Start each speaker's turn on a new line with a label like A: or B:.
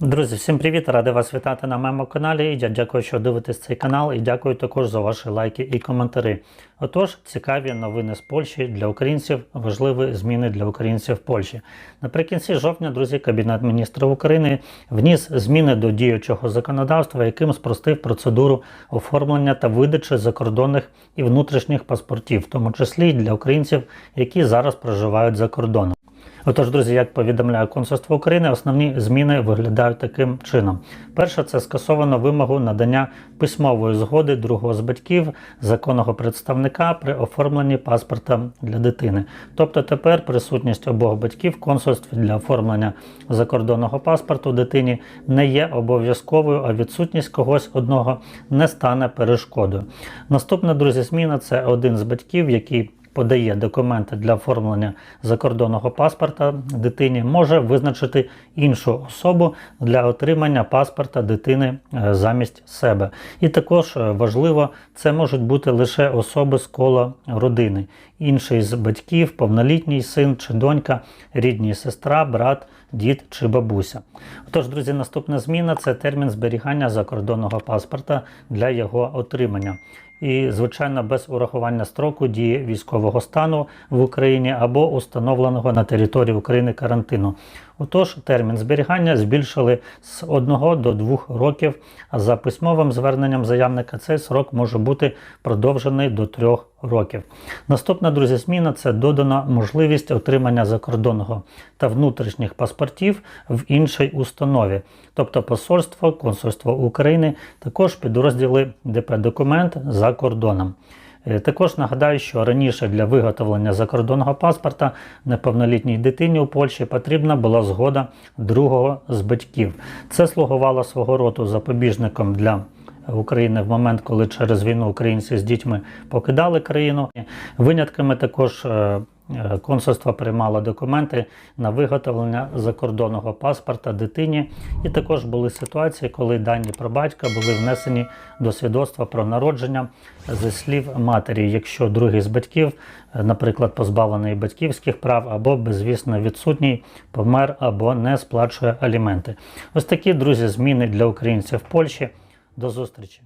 A: Друзі, всім привіт! Радий вас вітати на моєму каналі. Я дякую, що дивитесь цей канал, і дякую також за ваші лайки і коментарі. Отож, цікаві новини з Польщі для українців, важливі зміни для українців в Польщі. Наприкінці жовтня, друзі, Кабінет міністрів України вніс зміни до діючого законодавства, яким спростив процедуру оформлення та видачі закордонних і внутрішніх паспортів, в тому числі для українців, які зараз проживають за кордоном. Отож, друзі, як повідомляє консульство України, основні зміни виглядають таким чином: перше, це скасовано вимогу надання письмової згоди другого з батьків законного представника при оформленні паспорта для дитини. Тобто тепер присутність обох батьків в консульстві для оформлення закордонного паспорту дитині не є обов'язковою, а відсутність когось одного не стане перешкодою. Наступна, друзі, зміна це один з батьків, який подає документи для оформлення закордонного паспорта дитині, може визначити іншу особу для отримання паспорта дитини е, замість себе. І також е, важливо, це можуть бути лише особи з кола родини, інший з батьків, повнолітній син чи донька, рідні сестра, брат, дід чи бабуся. Отож, друзі, наступна зміна це термін зберігання закордонного паспорта для його отримання і, звичайно, без урахування строку дії військового стану в Україні або установленого на території України карантину. Отож, термін зберігання збільшили з 1 до 2 років, а за письмовим зверненням заявника цей срок може бути продовжений до 3 років. Наступна, друзі, зміна це додана можливість отримання закордонного та внутрішніх паспортів в іншій установі, тобто посольство, консульство України, також підрозділи ДП документ за кордоном. Е, Також нагадаю, що раніше для виготовлення закордонного паспорта неповнолітній дитині у Польщі потрібна була згода другого з батьків. Це слугувало свого роду запобіжником для України в момент, коли через війну українці з дітьми покидали країну. Винятками також е, е, консульство приймало документи на виготовлення закордонного паспорта дитині. І також були ситуації, коли дані про батька були внесені до свідоцтва про народження зі слів матері, якщо другий з батьків, е, наприклад, позбавлений батьківських прав або безвісно відсутній, помер або не сплачує аліменти. Ось такі друзі зміни для українців в Польщі. До зустрічі!